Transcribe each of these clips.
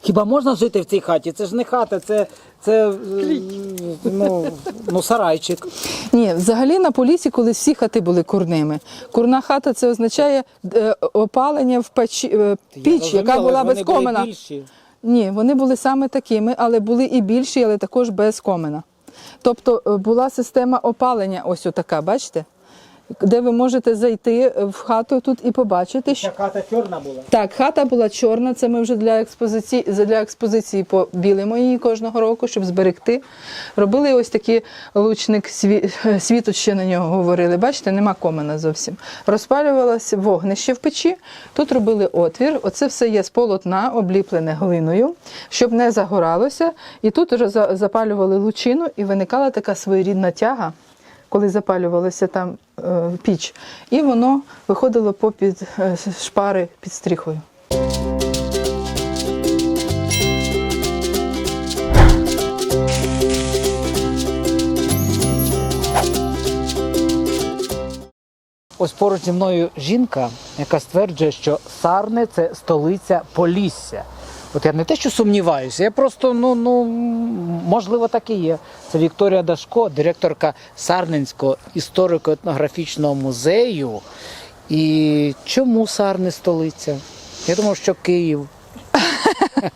Хіба можна жити в цій хаті? Це ж не хата, це, це е, ну, ну, сарайчик. Ні, взагалі на полісі, коли всі хати були курними. Курна хата це означає е, опалення в печі, е, піч, яка була без комина. Ні, вони були саме такими, але були і більші, але також без комина. Тобто е, була система опалення, ось отака, бачите? Де ви можете зайти в хату тут і побачити, що Ця хата чорна була. так, хата була чорна. Це ми вже для експозиції для експозиції побілимо її кожного року, щоб зберегти. Робили ось такий лучник сві, світу, ще на нього говорили. Бачите, нема комина зовсім. Розпалювалося вогнище в печі. Тут робили отвір. Оце все є з полотна, обліплене глиною, щоб не загоралося. І тут вже за- запалювали лучину, і виникала така своєрідна тяга. Коли запалювалася там е, піч, і воно виходило попід е, шпари під стріхою. Ось поруч зі мною жінка, яка стверджує, що Сарни це столиця Полісся. От я не те, що сумніваюся, я просто ну, ну можливо так і є. Це Вікторія Дашко, директорка Сарненського історико-етнографічного музею. І чому Сарни столиця? Я думав, що Київ.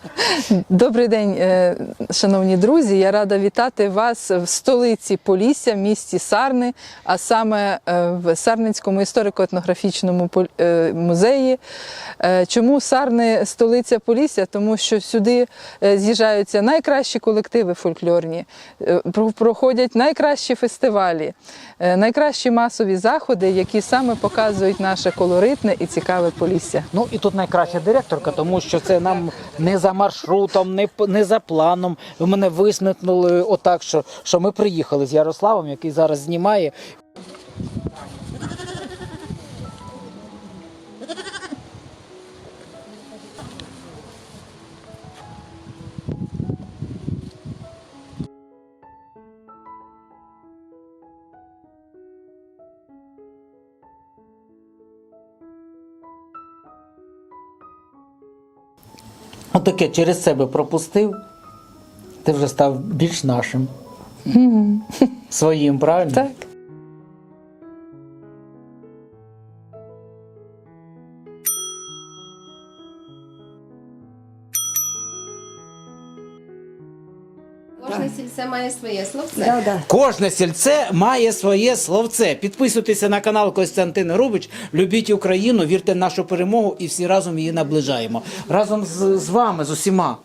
Добрий день, е, шановні друзі. Я рада вітати вас в столиці Полісся, в місті Сарни, а саме е, в Сарненському історико-етнографічному е, музеї. Чому Сарни столиця Полісся? Тому що сюди з'їжджаються найкращі колективи фольклорні, проходять найкращі фестивалі, найкращі масові заходи, які саме показують наше колоритне і цікаве Полісся. Ну і тут найкраща директорка, тому що це нам не за маршрутом, не, не за планом. Мене висмикнули отак, що, що ми приїхали з Ярославом, який зараз знімає. Отаке через себе пропустив, ти вже став більш нашим. Своїм, правильно? Так. Кожне сільце має своє словце. Да, да. Кожне сільце має своє словце. Підписуйтеся на канал Костянтин Рубич, любіть Україну, вірте в нашу перемогу і всі разом її наближаємо. Разом з, з вами, з усіма.